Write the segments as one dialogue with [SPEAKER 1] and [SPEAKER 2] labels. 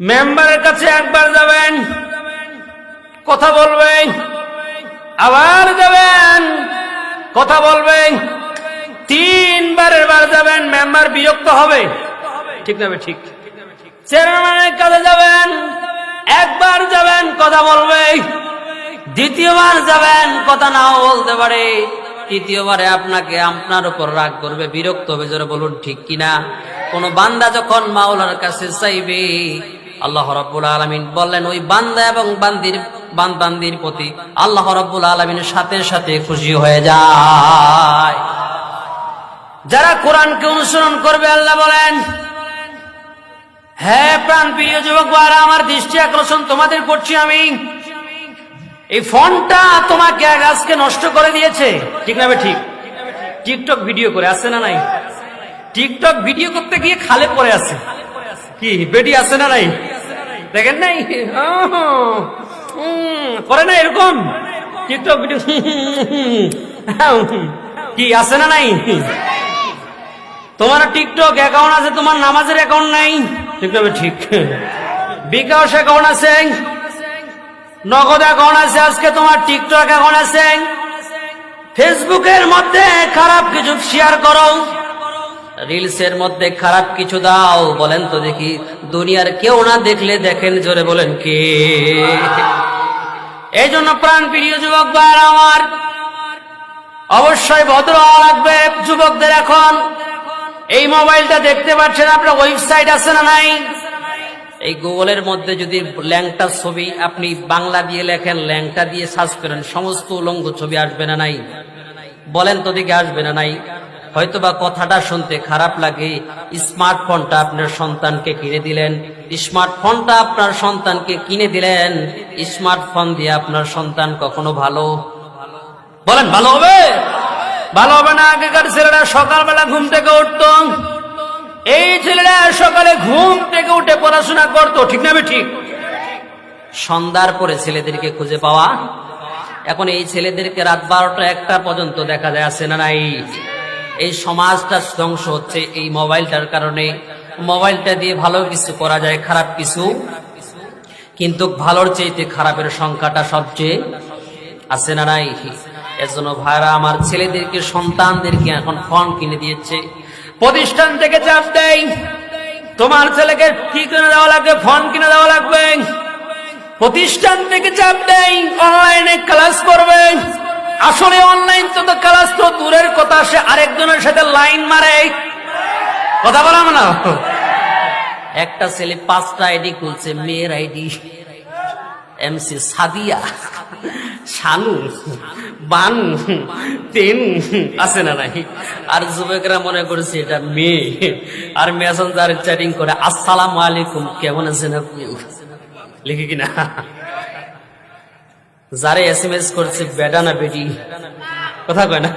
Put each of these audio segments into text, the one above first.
[SPEAKER 1] মেম্বারের কাছে একবার যাবেন, কথা বলবেন, আবার যাবেন, কথা বলবেন তিনবারের বার যাবেন, মেম্বার বিরক্ত হবে। ঠিক না ঠিক। চেয়ারম্যানের কাছে যাবেন, একবার যাবেন, কথা বলবে দ্বিতীয়বার যাবেন, কথা নাও বলতে পারে। তৃতীয়বারে আপনাকে আপনার উপর রাগ করবে, বিরক্ত হবে, জোরে বলুন ঠিক কিনা? কোন বান্দা যখন মাওলার কাছে চাইবে আল্লাহ রব্বুল আলমিন বললেন, ওই বান্দা এবং বান্দির বান বান্দির প্রতি আল্লাহ রব্বুল আলমিনের সাথে সাথে খুশি হয়ে যায়। যারা কোরআনকে অনুসরণ করবে, আল্লাহ বলেন হ্যাঁ প্রাণ প্রিয় যুবক আমার দৃষ্টি আকর্ষণ তোমাদের করছি আমি। এই ফোনটা তোমাকে আজ আজকে নষ্ট করে দিয়েছে। ঠিক না ঠিক? টিকটক ভিডিও করে আছে না নাই? টিকটক ভিডিও করতে গিয়ে খালে পড়ে আছে। কি বেটি আছে না নাই? দেখেন নাই? করে না এরকম? টিকটক কি, আছে না নাই? তোমার টিকটক অ্যাকাউন্ট আছে, তোমার নামাজের অ্যাকাউন্ট নাই? ঠিক না ঠিক। বিকাশ অ্যাকাউন্ট আছে? নগদ অ্যাকাউন্ট আছে, আজকে তোমার টিকটক অ্যাকাউন্ট আছে? ফেসবুকের মধ্যে খারাপ কিছু শেয়ার করো। রিলসের মধ্যে খারাপ কিছু দাও, বলেন তো দেখি। দুনিয়ার কেউ না দেখলে দেখেন জোরে বলেন কে? এই জন্য প্রাণ প্রিয় যুবক ভাইয়ের আমার, অবশ্যই ভদ্র লাগবে যুবকদের এখন। এই মোবাইলটা দেখতে পাচ্ছেন আপনার ওয়েবসাইট আছে না নাই? এই গুগলের মধ্যে যদি ল্যাংটা ছবি আপনি বাংলা দিয়ে লেখেন, ল্যাংটা দিয়ে সার্চ করেন, সমস্ত উলঙ্গ ছবি আসবে না নাই? বলেন তো দিকে আসবে না নাই? হয়তোবা কথাটা শুনতে খারাপ লাগে। স্মার্টফোনটা আপনার সন্তানকে কিনে দিলেন। স্মার্টফোনটা আপনার সন্তানকে কিনে দিলেন। স্মার্টফোন দিয়ে আপনার সন্তান কখনো ভালো? বলেন, ভালো হবে? ভালো হবে না? আগেকার ছেলেরা সকালবেলা ঘুম থেকে উঠতো। এই ছেলেরা সকালে ঘুম থেকে উঠে পড়াশোনা করতো। ঠিক না ঠিক সন্ধ্যার পরে ছেলেদেরকে খুঁজে পাওয়া? এখন এই ছেলেদেরকে রাত বারোটা একটা পর্যন্ত দেখা যায় আসে না নাই? এই সমাজটা ধ্বংস হচ্ছে এই মোবাইলটার কারণে। মোবাইলটা দিয়ে ভালো কিছু করা যায়, খারাপ কিছু। কিন্তু ভালোর চাইতে খারাপের সংখ্যাটা সবচেয়ে আছে না নাই? এজন্য ভাইরা, আমার ছেলেদেরকে, সন্তানদেরকে এখন ফোন কিনে দিয়েছে। প্রতিষ্ঠান থেকে চাপ দেয় তোমার ছেলেকে কি কিনে দেওয়া লাগবে? ফোন কিনে দেওয়া লাগবে। প্রতিষ্ঠান থেকে চাপ দেয় অনলাইনে ক্লাস করবে। আসলে অনলাইন তো তো ক্লাস তো দূরের কথা সে আরেকজনের সাথে লাইন মারে। কথা বলাম না একটা ছেলে পাঁচটা আইডি খুলছে, মেয়ের আইডি। এমসি সাদিয়া, শানু, বানু, তেনু, আছে না নাই? আর যুবকরা মনে করছে এটা মেয়ে। আর মেসেঞ্জার চ্যাটিং করে, আসসালাম আলাইকুম, কেমন আছেন আপনি? লিখে কিনা? যারে এস এম এস করছে, বেটা না বেটি? কথা কয় না?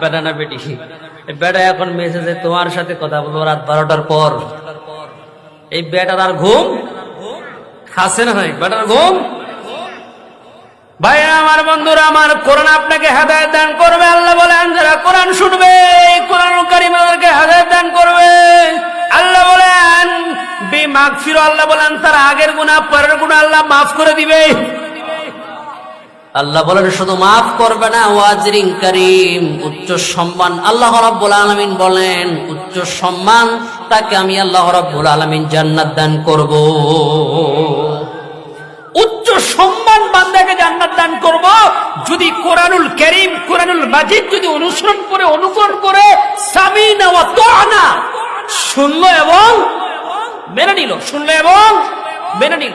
[SPEAKER 1] বেটা না বেটি? বেটা এখন মেসেজে তোমার সাথে কথা বলব রাত বারোটার পর। এই বেটার ঘুম? আছে না বেটার ঘুম? ভাই, আমার বন্ধুরা, আমার কোরআন আপনাকে হেদায়ত দান করবে, আল্লাহ বলেন যারা কোরআন শুনবে কোরআন কারিম আমাদেরকে হেদায়ত দান করবে। আল্লাহ বলেন বে মাগফির আল্লাহ বলেন তার আগের গুনাহ, পরের গুনাহ আল্লাহ মাফ করে দিবে। আল্লাহ বলেন, শুধু মাফ করবে না ওয়াজরিং করিম, উচ্চ সম্মান। আল্লাহ রাব্বুল আলামিন বলেন, উচ্চ সম্মান তাকে আমি আল্লাহ রাব্বুল আলামিন জান্নাত দান করব। উচ্চ সম্মান বান্দাকে জান্নাত দান করব। যদি কোরআনুল করিম, কোরআনুল মাজিদ যদি অনুসরণ করে, অনুকরণ করে, সামিনা ওয়া তাআনা শুনলো এবং মেনে নিল শুনলো এবং মেনে নিল।